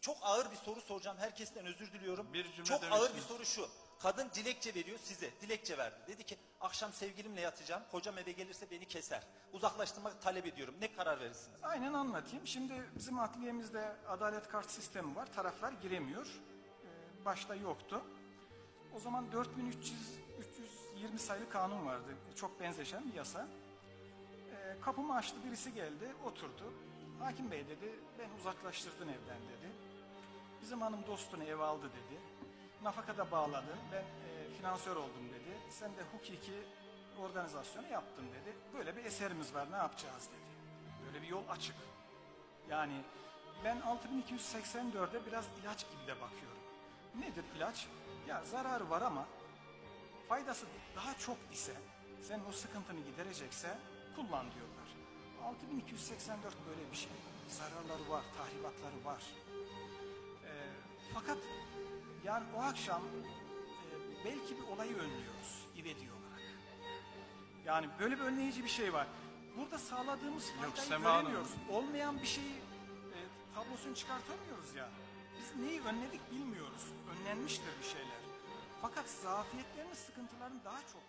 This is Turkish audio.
Çok ağır bir soru soracağım. Herkesten özür diliyorum. Bir cümle Çok ağır demiştiniz. bir soru şu. Kadın dilekçe veriyor size. Dilekçe verdi. Dedi ki akşam sevgilimle yatacağım. Kocam eve gelirse beni keser. Uzaklaştırmak talep ediyorum. Ne karar verirsiniz? Aynen anlatayım. Şimdi bizim adliyemizde adalet kart sistemi var. Taraflar giremiyor. Ee, başta yoktu. O zaman 4300 320 sayılı kanun vardı. Çok benzeşen bir yasa. Ee, kapımı açtı birisi geldi oturdu. Hakim bey dedi ben uzaklaştırdın evden dedi. Bizim hanım dostunu eve aldı dedi. Nafakada bağladın ben e, finansör oldum dedi. Sen de hukuki organizasyonu yaptın dedi. Böyle bir eserimiz var ne yapacağız dedi. Böyle bir yol açık. Yani ben 6284'e biraz ilaç gibi de bakıyorum. Nedir ilaç? Ya zararı var ama faydası daha çok ise sen o sıkıntını giderecekse kullan diyorlar. 6284 böyle bir şey. Zararları var, tahribatları var. Fakat yani o akşam e, belki bir olayı önlüyoruz ivedi olarak. Yani böyle bir önleyici bir şey var. Burada sağladığımız faydayı Sema Hanım. göremiyoruz. Olmayan bir şeyi e, tablosunu çıkartamıyoruz ya. Biz neyi önledik bilmiyoruz. Önlenmiştir bir şeyler. Fakat zafiyetlerin, sıkıntıların daha çok